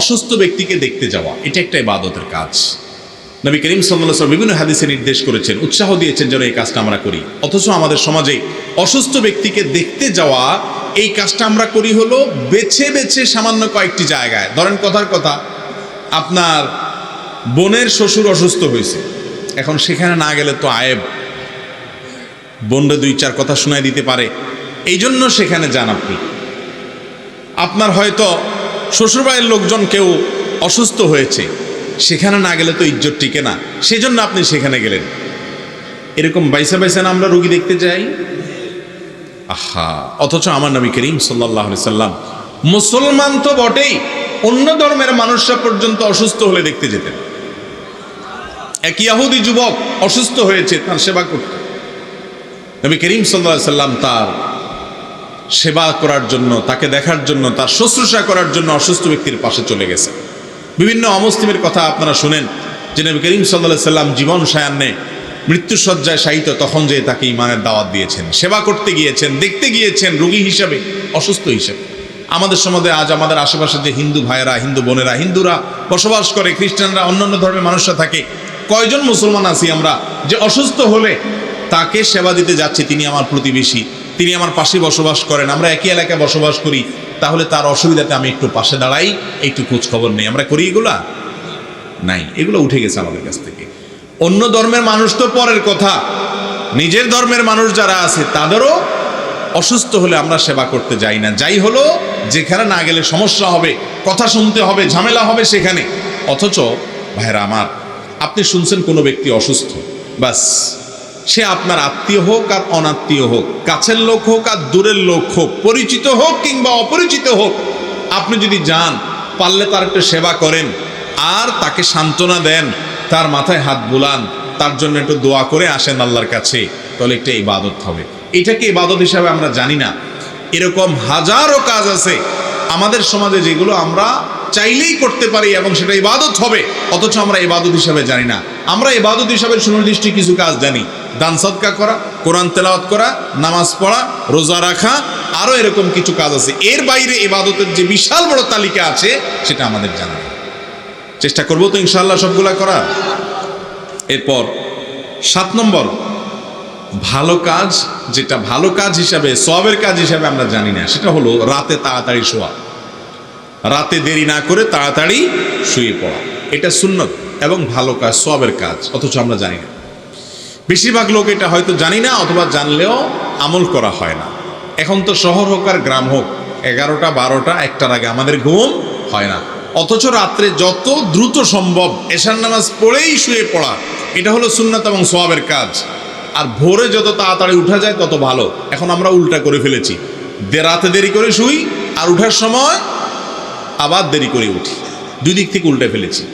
অসুস্থ ব্যক্তিকে দেখতে যাওয়া, এটা একটা ইবাদতের কাজ। নবী করিম সাল্লাহ বিভিন্ন হাদিসে নির্দেশ করেছেন, উৎসাহ দিয়েছেন যেন এই কাজটা আমরা করি। অথচ আমাদের সমাজে অসুস্থ ব্যক্তিকে দেখতে যাওয়া, এই কাজটা আমরা করি হলো বেছে বেছে সামান্য কয়েকটি জায়গায়। ধরেন কথার কথা, আপনার বোনের শ্বশুর অসুস্থ হয়েছে, এখন সেখানে না গেলে তো আয়েব। বোনরে দুই চার কথা শোনায় দিতে পারে। এই জন্য সেখানে যান আপনি। আপনার হয়তো শ্বশুরবাড়ির লোকজন কেউ অসুস্থ হয়েছে, সেখানে না গেলে তো ইজ্জত টিকে না। সেজন্য আপনি সেখানে গেলেন। এরকম বাইসা বাইসা না আমরা রুগী দেখতে যাই? আহা, অথচ আমার নবী করিম সাল্লাহ সাল্লাম মুসলমান তো বটেই অন্য ধর্মের মানুষরা পর্যন্ত অসুস্থ হলে দেখতে যেতেন। এক ইয়াহুদি যুবক অসুস্থ হয়েছে, তার সেবা করত। নবী করিম সাল্লাহ সাল্লাম তার সেবা করার জন্য, তাকে দেখার জন্য, তার শুশ্রূষা করার জন্য অসুস্থ ব্যক্তির পাশে চলে গেছে। বিভিন্ন অমুসলিমের কথা আপনারা শুনেন, যে নবী করিম সাল্লাহ সাল্লাম জীবন সায়ান্নে মৃত্যুসজ্জায় শায়িত, তখন যে তাকে ইমানের দাওয়াত দিয়েছেন, সেবা করতে গিয়েছেন, দেখতে গিয়েছেন, রোগী হিসাবে, অসুস্থ হিসেবে। আমাদের সমাজে আজ আমাদের আশেপাশে যে হিন্দু ভাইয়েরা, হিন্দু বোনেরা, হিন্দুরা বসবাস করে, খ্রিস্টানরা, অন্যান্য ধর্মের মানুষরা থাকে, কয়জন মুসলমান আছি আমরা যে অসুস্থ হলে তাকে সেবা দিতে যাচ্ছে তিনি আমার প্রতিবেশী। তিনি আমার পাশে বসবাস করেন। আমরা একই এলাকায় বসবাস করি। তাহলে তার অসুবিধাতে আমি একটু পাশে দাঁড়াই, একটু খোঁজ খবর নেই। আমরা করি এগুলা? নাই। এগুলো উঠে গেছে আমাদের কাছ থেকে। অন্য ধর্মের মানুষ তো পরের কথা। নিজের ধর্মের মানুষ যারা আছে, তাদেরও অসুস্থ হলে আমরা সেবা করতে যাই না। যাই হলো, যেখানে না গেলে সমস্যা হবে, কথা শুনতে হবে, ঝামেলা হবে সেখানে। অথচ, ভাইরা আমার, আপনি শুনছেন কোনো ব্যক্তি অসুস্থ? বাস। সে আপনার আত্মীয় হোক আর অনাত্মীয় হোক, কাছের লোক হোক আর দূরের লোক হোক, পরিচিত হোক কিংবা অপরিচিত হোক, আপনি যদি যান, পারলে তার একটু সেবা করেন, আর তাকে সান্ত্বনা দেন, তার মাথায় হাত বুলান, তার জন্য একটু দোয়া করে আসেন আল্লাহর কাছে, তাহলে একটা ইবাদত হবে। এটাকে ইবাদত হিসাবে আমরা জানি না। এরকম হাজারো কাজ আছে। আমাদের সমাজে যেগুলো আমরা চাইলেই করতে পারি এবং সেটা ইবাদত হবে, অথচ আমরা ইবাদত হিসাবে জানি না। আমরা ইবাদত হিসাবে সুনির্দিষ্ট কিছু কাজ জানি। দান সৎকা করা, কোরআন তেলাওয়াত করা, নামাজ পড়া, রোজা রাখা, আরও এরকম কিছু কাজ আছে। এর বাইরে ইবাদতের যে বিশাল বড় তালিকা আছে, সেটা আমাদের জানা চেষ্টা করব তো ইনশাল্লাহ সবগুলা করা এরপর, সাত নম্বর, ভালো কাজ, যেটা ভালো কাজ হিসাবে, সবের কাজ হিসাবে আমরা জানি না, সেটা হলো রাতে তাড়াতাড়ি শোয়া। রাতে দেরি না করে তাড়াতাড়ি শুয়ে পড়া। এটা সুন্নত এবং ভালো কাজ, সবের কাজ, অথচ আমরা জানি না। বেশিরভাগ লোক এটা হয়তো জানি না অথবা জানলেও আমল করা হয় না। এখন তো শহর হোক আর গ্রাম হোক, এগারোটা, বারোটা, একটার আগে আমাদের ঘুম হয় না। অথচ রাত্রে যত দ্রুত সম্ভব এশার নামাজ পড়েই শুয়ে পড়া, এটা হলো সুন্নাত এবং সোয়াবের কাজ। আর ভোরে যত তাড়াতাড়ি উঠা যায় তত ভালো। এখন আমরা উল্টা করে ফেলেছি। রাতে দেরি করে শুই আর উঠার সময় আবার দেরি করে উঠি। দুই দিক থেকে উল্টে ফেলেছি।